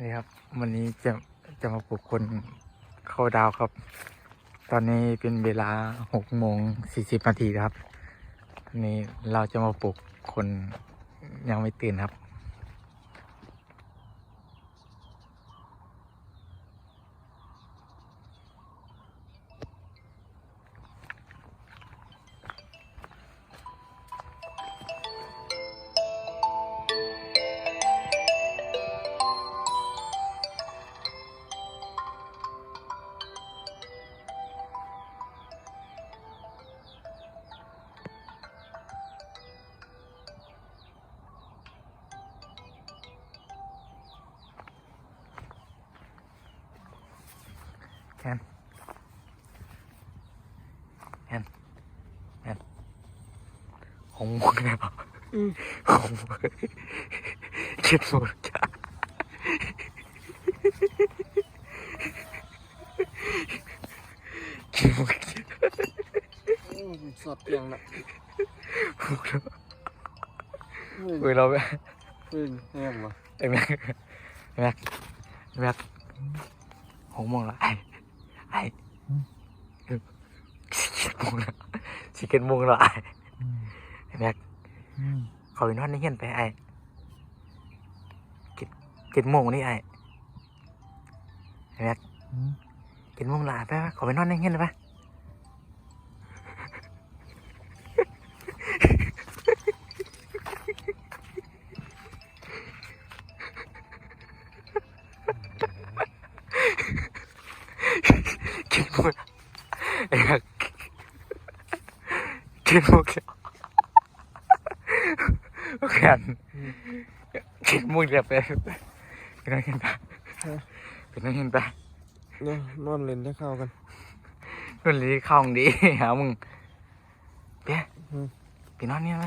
นี่ครับ วันนี้จะจะมาปลุกคนเข้าดาวครับ ตอนนี้เป็นเวลาหกโมงสี่สิบนาทีครับวันนี้เราจะมาปลุกคนยังไม่ตื่นครับ แอนแอนแอนหงมุกแล้วหงมุกเก็บหมดจ้ะเก็บหมดสดเพียงละหมดแล้วเฮ้ยเฮ้ยเราไปเฮ้ยแห้งวะไอ้แม็กไอ้แม็กไอ้แม็กหงโมงแล้วไอ้ไอ้สิเก็ตโมงแล้วสิเก็ตโมงแล้วไอ้ไอ้แม็กเขาไปนอนในเฮียนไปไอ้เจ็ดเจ็ดโมงนี่ไอ้ไอ้แม็กเจ็ดโมงละไปไปเขาไปนอนในเฮียนเลยปะ อ้แม็กเจ็ดโมงแล้วโอเคอันเจ็ดโมงเดี๋ยวไปไปนอนเฮียนไปไปนอนเฮียนไปเนี่ยนอนเล่นได้เข้ากันคนลีเข้าห้องดีหามึงเปียอืมไปนอนเนี่ยไหม